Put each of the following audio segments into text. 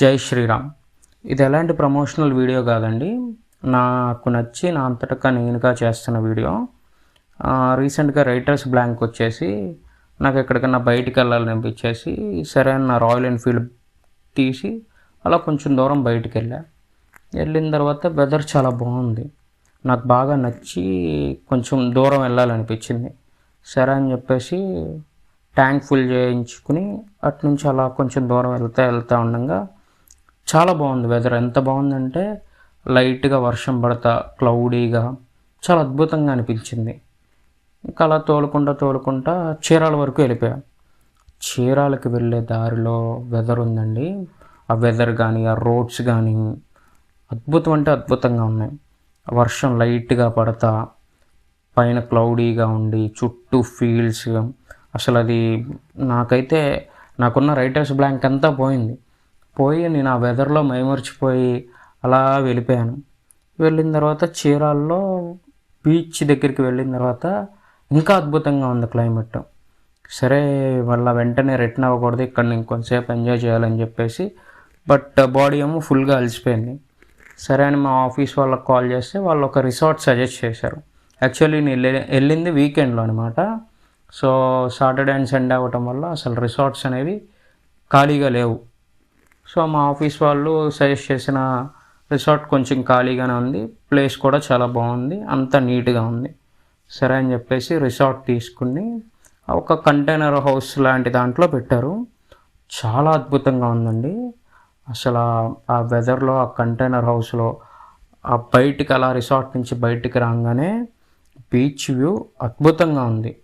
జై శ్రీరామ్. ఇది ఎలాంటి ప్రమోషనల్ వీడియో కాదండి. నాకు నచ్చి నా అంతటా నేనుగా చేస్తున్న వీడియో. రీసెంట్గా రైటర్స్ బ్లాంక్ వచ్చేసి నాకు ఎక్కడికన్నా బయటికి వెళ్ళాలనిపించేసి సరే సరైన నా రాయల్ ఎన్ఫీల్డ్ తీసి అలా కొంచెం దూరం బయటికి వెళ్ళా. వెళ్ళిన తర్వాత వెదర్ చాలా బాగుంది. నాకు బాగా నచ్చి కొంచెం దూరం వెళ్ళాలనిపించింది. సరే అని చెప్పేసి ట్యాంక్ ఫుల్ చేయించుకుని అటు నుంచి అలా కొంచెం దూరం వెళ్తా వెళ్తూ ఉండగా చాలా బాగుంది వెదర్ ఎంత బాగుందంటే లైట్గా వర్షం పడతా క్లౌడీగా చాలా అద్భుతంగా అనిపించింది. ఇంకా అలా తోలుకుంటా తోలుకుంటా చీరాల వరకు వెళ్ళిపోయా. చీరాలకి వెళ్ళే దారిలో వెదర్ ఉందండి. ఆ వెదర్ కానీ ఆ రోడ్స్ కానీ అద్భుతం అంటే అద్భుతంగా ఉన్నాయి. వర్షం లైట్గా పడతా పైన క్లౌడీగా ఉండి చుట్టూ ఫీల్డ్స్ అసలు అది నాకైతే నాకున్న రైటర్స్ బ్లాంక్ అంతా పోయింది. పోయి నేను ఆ వెదర్లో మైమర్చిపోయి అలా వెళ్ళిపోయాను. వెళ్ళిన తర్వాత చీరాల్లో బీచ్ దగ్గరికి వెళ్ళిన తర్వాత ఇంకా అద్భుతంగా ఉంది క్లైమేట్. సరే మళ్ళీ వెంటనే రిటర్న్ అవ్వకూడదు ఇక్కడ నేను కొంతసేపు ఎంజాయ్ చేయాలని చెప్పేసి బట్ బాడీ ఏమో ఫుల్గా అలసిపోయింది. సరే అని మా ఆఫీస్ వాళ్ళకి కాల్ చేస్తే వాళ్ళు ఒక రిసార్ట్ సజెస్ట్ చేశారు. యాక్చువల్లీ నేను వెళ్ళి- వెళ్ళింది వీకెండ్లో అనమాట సో సాటర్డే అండ్ సండే అవ్వటం వల్ల అసలు రిసార్ట్స్ అనేవి ఖాళీగా లేవు. సో మా ఆఫీస్ వాళ్ళు సజెస్ట్ చేసిన రిసార్ట్ కొంచెం ఖాళీగానే ఉంది. ప్లేస్ కూడా చాలా బాగుంది. అంత నీట్గా ఉంది. సరే అని చెప్పేసి రిసార్ట్ తీసుకుని ఒక కంటైనర్ హౌస్ లాంటి దాంట్లో పెట్టారు. చాలా అద్భుతంగా ఉందండి. అసలు ఆ- ఆ వెదర్లో ఆ కంటైనర్ హౌస్లో ఆ బయటికి అలా రిసార్ట్ నుంచి బయటికి రాగానే బీచ్ వ్యూ అద్భుతంగా ఉంది.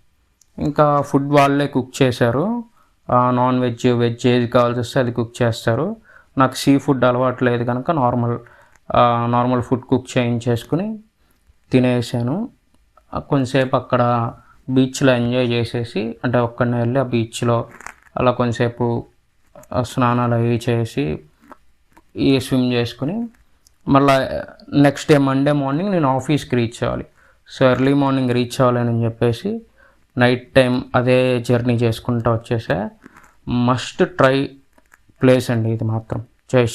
ఇంకా ఫుడ్ వాళ్ళే కుక్ చేశారు. నాన్ వెజ్ వెజ్ ఏది కావాల్సి వస్తే అది కుక్ చేస్తారు. నాకు సీ ఫుడ్ అలవాటు లేదు కనుక నార్మల్ నార్మల్ ఫుడ్ కుక్ చేయించేసుకుని తినేసాను. కొంతసేపు అక్కడ బీచ్లో ఎంజాయ్ చేసేసి అంటే ఒక్కడినే వెళ్ళి ఆ బీచ్లో అలా కొంతసేపు స్నానాలు అవి చేసి ఈ స్విమ్ చేసుకుని మళ్ళీ నెక్స్ట్ డే మండే మార్నింగ్ నేను ఆఫీస్కి రీచ్ అవ్వాలి. సో ఎర్లీ మార్నింగ్ రీచ్ అవ్వాలని చెప్పేసి నైట్ టైం అదే జర్నీ చేసుకుంటూ వచ్చేసా. మస్ట్ ట్రై ప్లేస్ అండి ఇది మాత్రం. జై